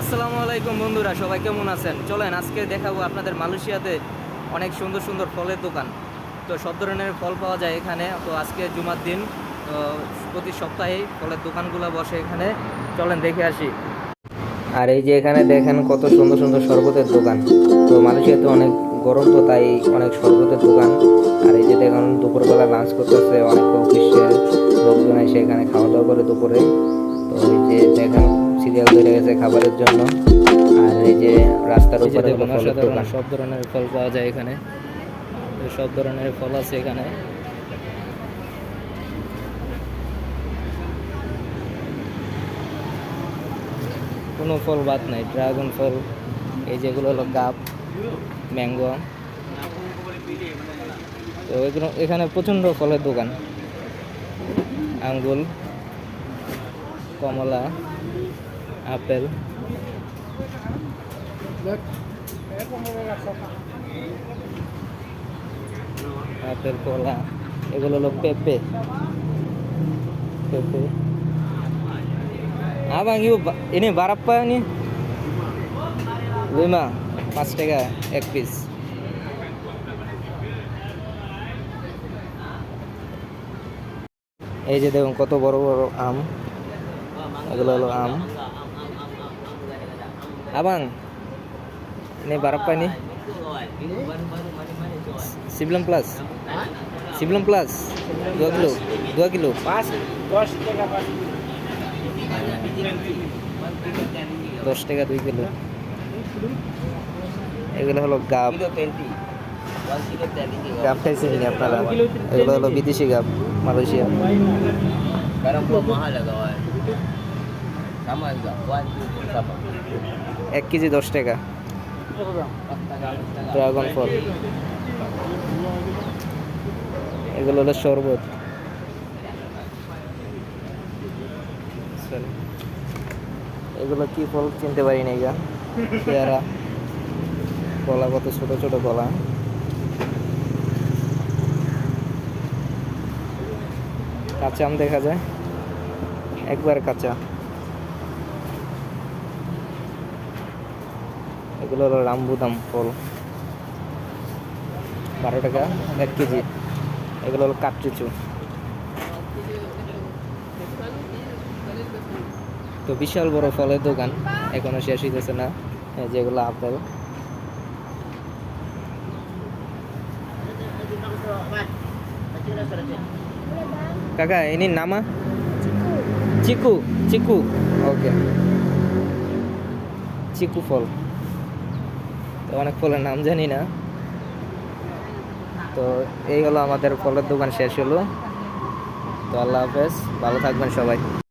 আসসালামু আলাইকুম বন্ধুরা, সবাই কেমন আছেন? চলেন, আজকে দেখাবো আপনাদের মালয়েশিয়াতে অনেক সুন্দর সুন্দর ফলের দোকান। তো সব ধরনের ফল পাওয়া যায় এখানে। তো আজকে জুমার দিন, তো প্রতি সপ্তাহে ফলের দোকানগুলো বসে এখানে। চলেন, দেখে আসি। আর এই যে এখানে দেখেন কত সুন্দর সুন্দর শরবতের দোকান। তো মালয়েশিয়াতে অনেক গরম তো, তাই অনেক শরবতের দোকান। আর এই যে দেখুন, দুপুরবেলা লাঞ্চ করতেছে অনেক অফিসের লোকজন এসে এখানে খাওয়া দাওয়া করে দুপুরে। তো এই যে দেখেন সিরিয়াল ধরে গেছে খাবারের জন্য। আর এই যে রাস্তার উপরে সব ধরনের ফল পাওয়া যায় এখানে। সব ধরনের ফল আছে এখানে। কোনো ফল বাদ নাই ড্রাগন ফল এই যেগুলো হলো গাপ ম্যাঙ্গো। তো এগুলো এখানে প্রচণ্ড ফলের দোকান। আঙ্গুল কমলা আপেল আপেল কলা এগুলো হলো পেঁপে পেঁপে abang yuk ba- ini berapa nih lima. পাঁচ টাকা এক পিস এই যে দেখুন কত বড় বড় আম এগুলো হলো আম abang ini berapa nih sebelum plus sebelum plus dua kilo dua kilo পাঁচ দশ টাকা পাঁচ দশ টাকা দুই কিলো এগুলো হলো গাব গাব খাইছেন আপনারা এগুলো হলো বিদেশি গাব মালয়েশিয়া এক কেজি দশ টাকা। ড্রাগন ফল এগুলো হলো শরবত. এগুলো কি ফল চিনতে পারি না গা? পেয়ারা। কলা কত ছোট ছোট কলা। কাঁচা আম দেখা যায়। একবার কাঁচা। এগুলো হলো রামবুদাম ফল। বারো টাকা এক কেজি। এগুলো হলো কাপচুচু তো বিশাল বড় ফলের দোকান, এখনও শেষ হইতেছে না যেগুলো আপেল। কাকা ইনি নামা। চিকু। চিকু। ওকে। চিকু ফল। তো অনেক ফলের নাম জানি না। তো এই হলো আমাদের ফলের দোকান শেষ হলো। তো আল্লাহ হাফেজ, ভালো থাকবেন সবাই।